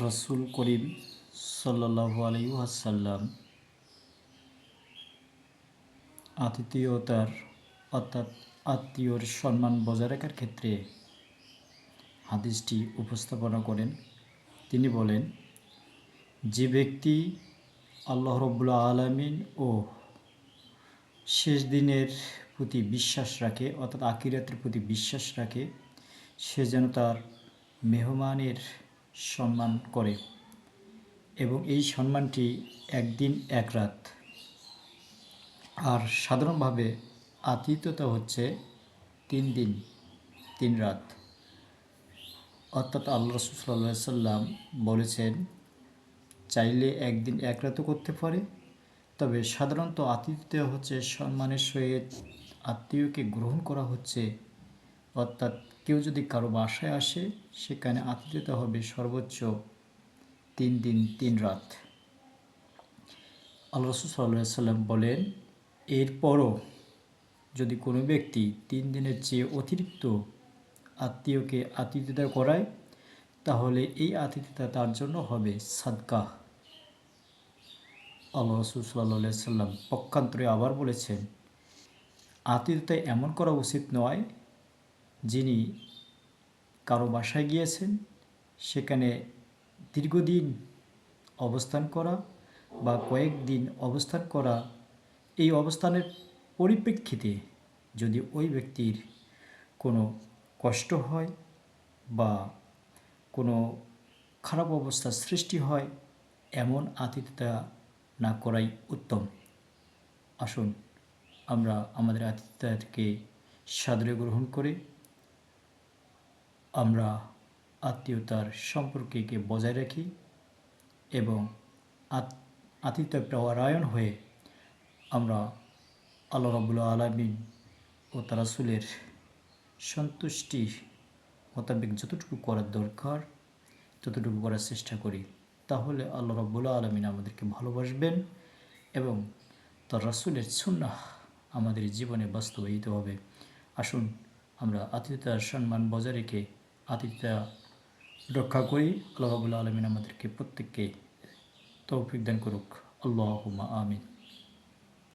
রসুল করিম সাল্লাহু আলাইসাল্লাম আতিথেয়তার অর্থাৎ আত্মীয়র সম্মান বজায় রাখার ক্ষেত্রে হাদিসটি উপস্থাপনা করেন। তিনি বলেন, যে ব্যক্তি আল্লাহ রব্বুল্লা আলমিন ও শেষ দিনের প্রতি বিশ্বাস রাখে, অর্থাৎ আকিরাতের প্রতি বিশ্বাস রাখে, সে যেন তার মেহমানের সম্মান করে এবং এই সম্মানটি একদিন এক রাত। আর সাধারণভাবে আতিথ্যতা হচ্ছে তিন দিন, তিন রাত। অর্থাৎ আল্লাহ রসুল্লাহ সাল্লাম বলেছেন, চাইলে একদিন এক রাতও করতে পারে। তবে সাধারণত আতিথ্য হচ্ছে সম্মানের সহিত আত্মীয়কে গ্রহণ করা হচ্ছে। অর্থাৎ কেউ যদি কারও বাসায় আসে, সেখানে আতিথ্যতা হবে সর্বোচ্চ তিন দিন, তিন রাত। আল্লাহ রসুল সাল্লাহ সাল্লাম বলেন, এরপরও যদি কোনো ব্যক্তি তিন দিনের চেয়ে অতিরিক্ত আত্মীয়কে আতিথ্যতা করায়, তাহলে এই আতিথ্যতা তার জন্য হবে সাদকা। আল্লাহ রসুল সাল্লা সাল্লাম পক্ষান্তরে আবার বলেছেন, আতিথ্যতা এমন করা উচিত নয় যিনি কারও বাসায় গিয়েছেন, সেখানে দীর্ঘদিন অবস্থান করা বা কয়েকদিন অবস্থান করা, এই অবস্থানের পরিপ্রেক্ষিতে যদি ওই ব্যক্তির কোনো কষ্ট হয় বা কোনো খারাপ অবস্থার সৃষ্টি হয়, এমন আতিথ্যতা না করাই উত্তম। আসুন, আমরা আমাদের আতিথ্যতাকে সাদরে গ্রহণ করে আমরা আত্মীয়তার সম্পর্ককে বজায় রাখি এবং আতিথ্য পরায়ণ হয়ে আমরা আল্লাহ রবুল্লা আলমিন ও তারাসুলের সন্তুষ্টি মোতাবেক যতটুকু করার দরকার, ততটুকু করার চেষ্টা করি। তাহলে আল্লাহ রব্বুল্লা আলমিন আমাদেরকে ভালোবাসবেন এবং তার রাসুলের সুন্না আমাদের জীবনে বাস্তবায়িত হবে। আসুন আমরা আতিথ্যতার সম্মান বজায় রেখে আতিথ্যতা রক্ষা করি। আল্লাহাবুল্লা আলমিন আমাদেরকে প্রত্যেককে তৌফিক দান করুক। আল্লাহ আমিন।